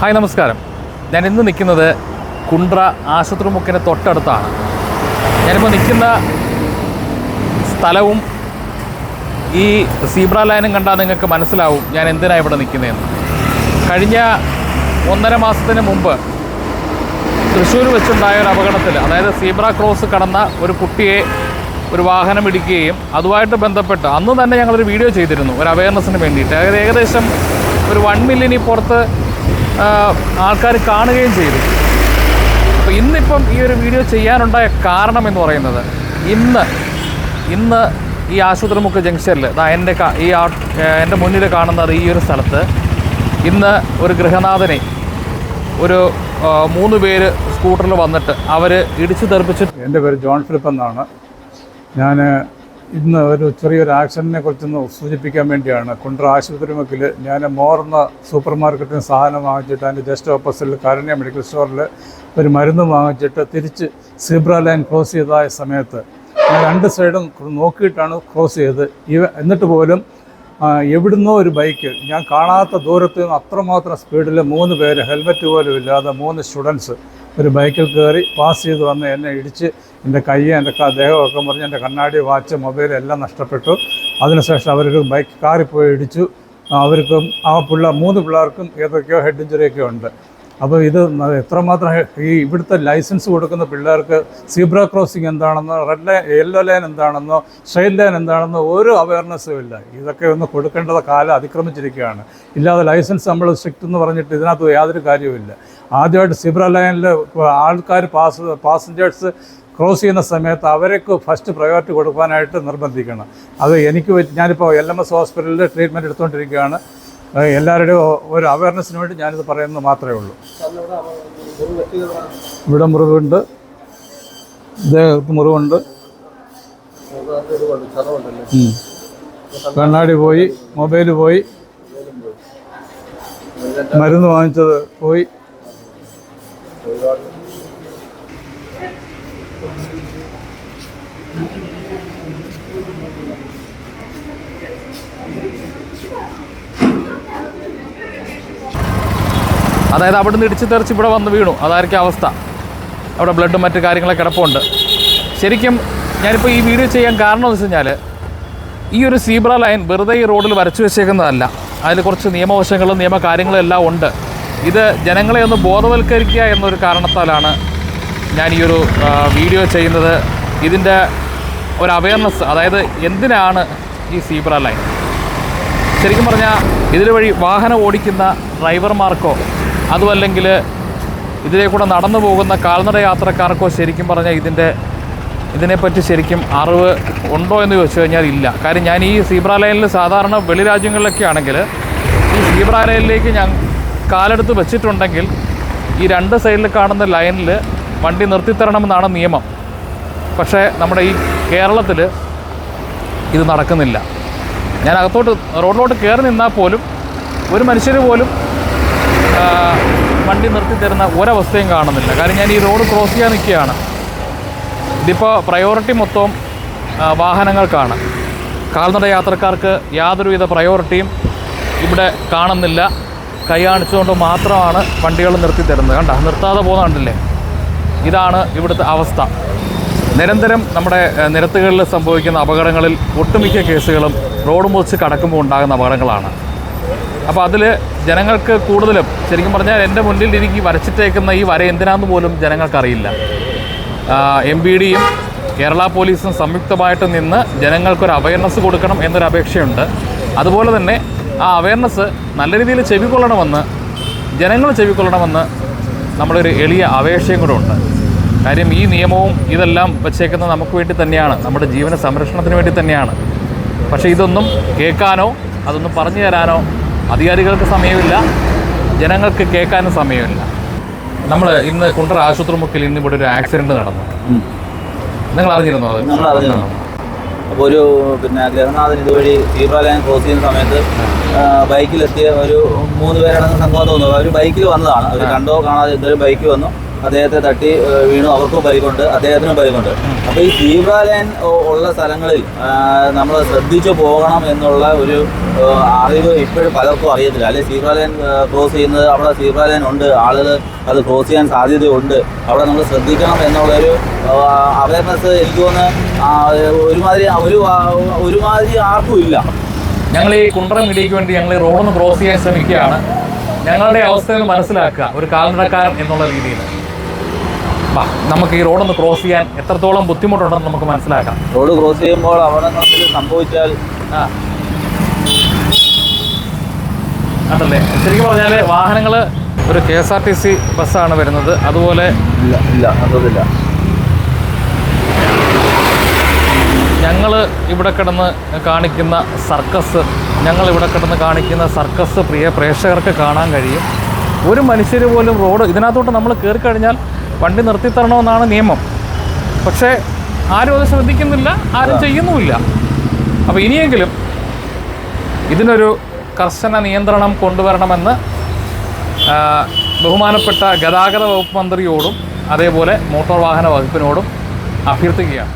Hi നമസ്കാരം. ഞാൻ ഇന്ന് നിൽക്കുന്നത് കുണ്ട്ര ആശുപത്രിമുക്കിന് തൊട്ടടുത്താണ്. ഞാനിപ്പോൾ നിൽക്കുന്ന സ്ഥലവും ഈ സീബ്ര ലൈനും കണ്ടാൽ നിങ്ങൾക്ക് മനസ്സിലാവും ഞാൻ എന്തിനാണ് ഇവിടെ നിൽക്കുന്നതെന്ന് കഴിഞ്ഞ ഒന്നര മാസത്തിന് മുമ്പ് തൃശ്ശൂർ വെച്ചുണ്ടായ ഒരു അപകടത്തിൽ അതായത് സീബ്ര ക്രോസ് കടന്ന ഒരു കുട്ടിയെ ഒരു വാഹനം ഇടിക്കുകയും അതുമായിട്ട് ബന്ധപ്പെട്ട് അന്ന് തന്നെ ഞങ്ങളൊരു വീഡിയോ ചെയ്തിരുന്നു ഒരു അവയർനെസ്സിന് വേണ്ടിയിട്ട്. ഏകദേശം ഒരു വൺ മില്യന് പുറത്ത് ആൾക്കാർ കാണുകയും ചെയ്തു. അപ്പോൾ ഇന്നിപ്പം ഈ ഒരു വീഡിയോ ചെയ്യാനുണ്ടായ കാരണം എന്ന് പറയുന്നത് ഇന്ന് ഇന്ന് ഈ ആശുപത്രിമുക്ക് ജംഗ്ഷനിൽ എന്റെ ഈ എന്റെ മുന്നിൽ കാണുന്നത് ഈ ഒരു സ്ഥലത്ത് ഇന്ന് ഒരു ഗൃഹനാഥനെ ഒരു മൂന്ന് പേര് സ്കൂട്ടറിൽ വന്നിട്ട് അവർ ഇടിച്ചു തെറിപ്പിച്ചിട്ട് എന്റെ പേര് ജോൺ ഫിലിപ്പ് എന്നാണ്. ഞാൻ ഇന്ന് ഒരു ചെറിയൊരു ആക്സിഡന്റിനെ കുറിച്ചൊന്ന് സൂചിപ്പിക്കാൻ വേണ്ടിയാണ്. കുണ്ട്ര ആശുപത്രി മുക്കിൽ ഞാൻ മോർന്ന സൂപ്പർ മാർക്കറ്റിന് സാധനം വാങ്ങിച്ചിട്ട് അതിന്റെ ജസ്റ്റ് ഓപ്പോസിറ്റിൽ കാരുണ്യ മെഡിക്കൽ സ്റ്റോറിൽ ഒരു മരുന്ന് വാങ്ങിച്ചിട്ട് തിരിച്ച് സീബ്ര ലൈൻ ക്രോസ് ചെയ്തതായ സമയത്ത് ഞാൻ രണ്ട് സൈഡും നോക്കിയിട്ടാണ് ക്രോസ് ചെയ്തത്. ഇവ എന്നിട്ട് പോലും എവിടുന്നോ ഒരു ബൈക്ക്. ഞാൻ കാണാത്ത ദൂരത്ത് നിന്ന് അത്രമാത്രം സ്പീഡിൽ മൂന്ന് പേര് ഹെൽമറ്റ് പോലും ഇല്ലാതെ മൂന്ന് സ്റ്റുഡൻസ് ഒരു ബൈക്കിൽ കയറി പാസ് ചെയ്ത് വന്ന് എന്നെ ഇടിച്ച് എന്റെ കൈ എന്റെ ദേഹമൊക്കെ മറിഞ്ഞ് എന്റെ കണ്ണാടി വാച്ച് മൊബൈൽ എല്ലാം നഷ്ടപ്പെട്ടു. അതിനുശേഷം അവരൊരു ബൈക്ക് കാറിൽ പോയി ഇടിച്ചു. അവർക്കും ആ പിള്ളേർ മൂന്ന് പിള്ളേർക്കും ഏതൊക്കെയോ ഹെഡ് ഇഞ്ചുറിയൊക്കെ ഉണ്ട്. അപ്പോൾ ഇത് എത്രമാത്രം ഈ ഇവിടുത്തെ ലൈസൻസ് കൊടുക്കുന്ന പിള്ളേർക്ക് സീബ്ര ക്രോസിംഗ് എന്താണെന്നോ റെഡ് ലൈൻ യെല്ലോ ലൈൻ എന്താണെന്നോ സ്ട്രെയിറ്റ് ലൈൻ എന്താണെന്നോ ഒരു അവയർനെസ്സും ഇല്ല. ഇതൊക്കെ ഒന്ന് കൊടുക്കേണ്ടത് കാലം അതിക്രമിച്ചിരിക്കുകയാണ്. ഇല്ലാതെ ലൈസൻസ് നമ്മൾ സ്ട്രിക്റ്റ് എന്ന് പറഞ്ഞിട്ട് ഇതിനകത്ത് യാതൊരു കാര്യവുമില്ല. ആദ്യമായിട്ട് സീബ്ര ലൈനിൽ ആൾക്കാർ പാസ് പാസഞ്ചേഴ്സ് ക്രോസ് ചെയ്യുന്ന സമയത്ത് അവർക്ക് ഫസ്റ്റ് പ്രയോറിറ്റി കൊടുക്കാനായിട്ട് നിർബന്ധിക്കണം. അത് എനിക്ക് ഞാനിപ്പോൾ എൽ എം എസ് ഹോസ്പിറ്റലിൽ ട്രീറ്റ്മെന്റ് എടുത്തുകൊണ്ടിരിക്കുകയാണ് എല്ലാവരുടെയും ഒരു അവയർനെസ്സിന് വേണ്ടി ഞാനിത് പറയുന്നത് മാത്രമേ ഉള്ളൂ. ഇവിടെ മുറിവുണ്ട്. ദേഹത്ത് മുറിവുണ്ട്. കണ്ണാടി പോയി മൊബൈൽ പോയി. മരുന്ന് വാങ്ങിച്ചത് പോയി. അതായത് അവിടുന്ന് ഇടിച്ചു തെറിച്ച് ഇവിടെ വന്ന് വീണു. അതായിരിക്കും അവസ്ഥ. അവിടെ ബ്ലഡും മറ്റു കാര്യങ്ങളൊക്കെ കിടപ്പുണ്ട്. ശരിക്കും ഞാനിപ്പോൾ ഈ വീഡിയോ ചെയ്യാൻ കാരണം എന്ന് വെച്ച് കഴിഞ്ഞാൽ ഈ ഒരു സീബ്ര ലൈൻ വെറുതെ ഈ റോഡിൽ വരച്ചു വെച്ചേക്കുന്നതല്ല. അതിൽ കുറച്ച് നിയമവശങ്ങളും നിയമ കാര്യങ്ങളും എല്ലാം ഉണ്ട്. ഇത് ജനങ്ങളെ ഒന്ന് ബോധവൽക്കരിക്കുക എന്നൊരു കാരണത്താലാണ് ഞാൻ ഈ ഒരു വീഡിയോ ചെയ്യുന്നത്. ഇതിന്റെ ഒരു അവയർനെസ് അതായത് എന്തിനാണ് ഈ സീബ്ര ലൈൻ? ശരിക്കും പറഞ്ഞാൽ ഇതിൽ വഴി വാഹനം ഓടിക്കുന്ന ഡ്രൈവർമാർക്കോ അതുമല്ലെങ്കിൽ ഇതിലെ കൂടെ നടന്നു പോകുന്ന കാൽനട യാത്രക്കാർക്കോ ശരിക്കും പറഞ്ഞാൽ ഇതിന്റെ ഇതിനെപ്പറ്റി ശരിക്കും അറിവ് ഉണ്ടോ എന്ന് ചോദിച്ചു കഴിഞ്ഞാൽ ഇല്ല. കാര്യം ഞാൻ ഈ സീബ്ര ലൈനിൽ സാധാരണ വെളി രാജ്യങ്ങളിലൊക്കെ ആണെങ്കിൽ ഈ സീബ്ര ലൈനിലേക്ക് ഞാൻ കാലെടുത്ത് വെച്ചിട്ടുണ്ടെങ്കിൽ ഈ രണ്ട് സൈഡിൽ കാണുന്ന ലൈനിൽ വണ്ടി നിർത്തിത്തരണമെന്നാണ് നിയമം. പക്ഷേ നമ്മുടെ ഈ കേരളത്തിൽ ഇത് നടക്കുന്നില്ല. ഞാൻ അകത്തോട്ട് റോഡിലോട്ട് കയറി നിന്നാൽ പോലും ഒരു മനുഷ്യർ പോലും വണ്ടി നിർത്തി തരുന്ന ഒരവസ്ഥയും കാണുന്നില്ല. കാരണം ഞാൻ ഈ റോഡ് ക്രോസ് ചെയ്യാൻ നിൽക്കുകയാണ്. ഇതിപ്പോൾ പ്രയോറിറ്റി മൊത്തം വാഹനങ്ങൾക്കാണ്. കാൽനട യാത്രക്കാർക്ക് യാതൊരുവിധ പ്രയോറിറ്റിയും ഇവിടെ കാണുന്നില്ല. കൈ കാണിച്ചുകൊണ്ട് മാത്രമാണ് വണ്ടികൾ നിർത്തി തരുന്നത്. കണ്ട? നിർത്താതെ പോകുന്ന കണ്ടില്ലേ? ഇതാണ് ഇവിടുത്തെ അവസ്ഥ. നിരന്തരം നമ്മുടെ നിരത്തുകളിൽ സംഭവിക്കുന്ന അപകടങ്ങളിൽ ഒട്ടുമിക്ക കേസുകളും റോഡ് മുറിച്ച് കടക്കുമ്പോൾ ഉണ്ടാകുന്ന അപകടങ്ങളാണ്. അപ്പോൾ അതിൽ ജനങ്ങൾക്ക് കൂടുതലും ശരിക്കും പറഞ്ഞാൽ എന്റെ മുന്നിൽ എനിക്ക് വരച്ചിട്ടേക്കുന്ന ഈ വര എന്തിനാന്ന് പോലും ജനങ്ങൾക്കറിയില്ല. എം ബി ഡിയും കേരള പോലീസും സംയുക്തമായിട്ട് നിന്ന് ജനങ്ങൾക്കൊരു അവയർനെസ് കൊടുക്കണം എന്നൊരു അപേക്ഷയുണ്ട്. അതുപോലെ തന്നെ ആ അവയർനെസ് നല്ല രീതിയിൽ ചെവിക്കൊള്ളണമെന്ന് ജനങ്ങൾ ചെവിക്കൊള്ളണമെന്ന് നമ്മളൊരു എളിയ അപേക്ഷയും കൂടെ ഉണ്ട്. കാര്യം ഈ നിയമവും ഇതെല്ലാം വച്ചേക്കുന്നത് നമുക്ക് വേണ്ടി തന്നെയാണ്. നമ്മുടെ ജീവന സംരക്ഷണത്തിന് വേണ്ടി തന്നെയാണ്. പക്ഷേ ഇതൊന്നും കേൾക്കാനോ അതൊന്നും പറഞ്ഞു തരാനോ അധികാരികൾക്ക് സമയമില്ല ജനങ്ങൾക്ക് കേൾക്കാനും സമയമില്ല. നമ്മൾ ഇന്ന് കുണ്ടറ ആശുപത്രി മുക്കിൽ ഇന്ന് ഇവിടെ ഒരു ആക്സിഡന്റ് നടന്നു. നിങ്ങൾ അറിഞ്ഞിരുന്നോ അത്? നമ്മൾ അറിഞ്ഞു അപ്പോൾ ഒരു പിന്നെ ഗ്രഹനാഥൻ ഇതുവഴി സീബ്ര ക്രോസ് ചെയ്യുന്ന സമയത്ത് ബൈക്കിലെത്തിയ ഒരു മൂന്ന് പേരടങ്ങുന്ന സംഭവം തോന്നുന്നു. അവർ ബൈക്കിൽ വന്നതാണ്. അവർ കണ്ടോ കാണാതെ ഇതൊരു ബൈക്ക് വന്നു. അദ്ദേഹത്തെ തട്ടി വീണു. അവർക്കും പരിക്കുണ്ട്. അദ്ദേഹത്തിനും പരിക്കുണ്ട്. അപ്പോൾ ഈ സീബ്ര ലൈൻ ഉള്ള സ്ഥലങ്ങളിൽ നമ്മൾ ശ്രദ്ധിച്ചു പോകണം എന്നുള്ള ഒരു അറിവ് ഇപ്പോഴും പലർക്കും അറിയത്തില്ല. അല്ലെ സീബ്ര ലൈൻ ക്രോസ് ചെയ്യുന്നത് അവിടെ സീബ്ര ലൈൻ ഉണ്ട്. ആളുകൾ അത് ക്രോസ് ചെയ്യാൻ സാധ്യതയുണ്ട്. അവിടെ നമ്മൾ ശ്രദ്ധിക്കണം എന്നുള്ളൊരു അവയർനെസ് എനിക്ക് തോന്നുന്നു ഒരുമാതിരി ഒരു ഒരുമാതിരി ആർക്കും ഇല്ല. ഞങ്ങൾ ഈ കുണ്ടറ മീഡിയയ്ക്ക് വേണ്ടി ഞങ്ങൾ റോഡൊന്ന് ക്രോസ് ചെയ്യാൻ ശ്രമിക്കുകയാണ്. ഞങ്ങളുടെ അവസ്ഥകൾ മനസ്സിലാക്കുക. ഒരു കാൽനടക്കാരൻ എന്നുള്ള രീതിയിൽ നമുക്ക് ഈ റോഡൊന്ന് ക്രോസ് ചെയ്യാൻ എത്രത്തോളം ബുദ്ധിമുട്ടുണ്ടെന്ന് നമുക്ക് മനസ്സിലാക്കാം. റോഡ് ക്രോസ് ചെയ്യുമ്പോൾ അവിടെ സംഭവിച്ചാൽ അതല്ലേ ശരിക്കും പറഞ്ഞാൽ വാഹനങ്ങൾ ഒരു K S R T C ബസ്സാണ് വരുന്നത്. അതുപോലെ ഇല്ല ഇല്ല അതല്ല ഞങ്ങൾ ഇവിടെ കിടന്ന് കാണിക്കുന്ന സർക്കസ് ഞങ്ങൾ ഇവിടെ കിടന്ന് കാണിക്കുന്ന സർക്കസ് പ്രിയ പ്രേക്ഷകർക്ക് കാണാൻ കഴിയും. ഒരു മനുഷ്യർ പോലും റോഡ് ഇതിനകത്തോട്ട് നമ്മൾ കയറി കഴിഞ്ഞാൽ വണ്ടി നിർത്തിത്തരണമെന്നാണ് നിയമം. പക്ഷേ ആരും അത് ശ്രദ്ധിക്കുന്നില്ല ആരും ചെയ്യുന്നുമില്ല. അപ്പോൾ ഇനിയെങ്കിലും ഇതിനൊരു കർശന നിയന്ത്രണം കൊണ്ടുവരണമെന്ന് ബഹുമാനപ്പെട്ട ഗതാഗത വകുപ്പ് മന്ത്രിയോടും അതേപോലെ മോട്ടോർ വാഹന വകുപ്പിനോടും അഭ്യർത്ഥിക്കുകയാണ്.